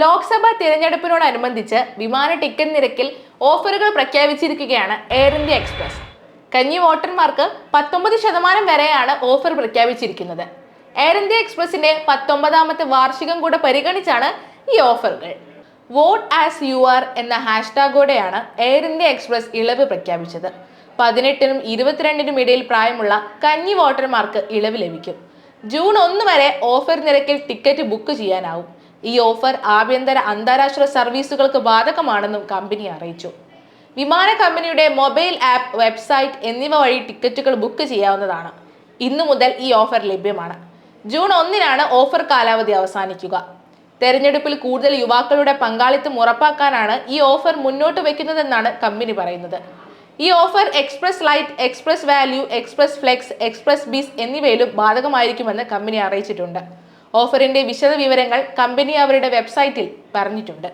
ലോക്സഭാ തിരഞ്ഞെടുപ്പിനോടനുബന്ധിച്ച് വിമാന ടിക്കറ്റ് നിരക്കിൽ ഓഫറുകൾ പ്രഖ്യാപിച്ചിരിക്കുകയാണ് എയർ ഇന്ത്യ എക്സ്പ്രസ്. കഞ്ഞി വോട്ടർമാർക്ക് പത്തൊമ്പത് ശതമാനം വരെയാണ് ഓഫർ പ്രഖ്യാപിച്ചിരിക്കുന്നത്. എയർ ഇന്ത്യ എക്സ്പ്രസിന്റെ പത്തൊമ്പതാമത്തെ വാർഷികം കൂടെ പരിഗണിച്ചാണ് ഈ ഓഫറുകൾ. വോട്ട് ആസ് യു ആർ എന്ന ഹാഷ്ടാഗോടെയാണ് എയർ ഇന്ത്യ എക്സ്പ്രസ് ഇളവ് പ്രഖ്യാപിച്ചത്. പതിനെട്ടിനും ഇരുപത്തിരണ്ടിനും ഇടയിൽ പ്രായമുള്ള കഞ്ഞി വോട്ടർമാർക്ക് ഇളവ് ലഭിക്കും. ജൂൺ ഒന്ന് വരെ ഓഫർ നിരക്കിൽ ടിക്കറ്റ് ബുക്ക് ചെയ്യാനാവും. ഈ ഓഫർ ആഭ്യന്തര അന്താരാഷ്ട്ര സർവീസുകൾക്ക് ബാധകമാണെന്നും കമ്പനി അറിയിച്ചു. വിമാന കമ്പനിയുടെ മൊബൈൽ ആപ്പ് വെബ്സൈറ്റ് എന്നിവ വഴി ടിക്കറ്റുകൾ ബുക്ക് ചെയ്യാവുന്നതാണ്. ഇന്നു മുതൽ ഈ ഓഫർ ലഭ്യമാണ്. ജൂൺ ഒന്നിനാണ് ഓഫർ കാലാവധി അവസാനിക്കുക. തെരഞ്ഞെടുപ്പിൽ കൂടുതൽ യുവാക്കളുടെ പങ്കാളിത്തം ഉറപ്പാക്കാനാണ് ഈ ഓഫർ മുന്നോട്ട് വെക്കുന്നതെന്നാണ് കമ്പനി പറയുന്നത്. ഈ offer express lite express value express flex express biz എന്നിവയിലും ബാധകമായിരിക്കുമെന്ന് കമ്പനി അറിയിച്ചിട്ടുണ്ട്. ഓഫറിന്റെ വിശദവിവരങ്ങൾ കമ്പനി അവരുടെ വെബ്സൈറ്റിൽ പറഞ്ഞിട്ടുണ്ട്.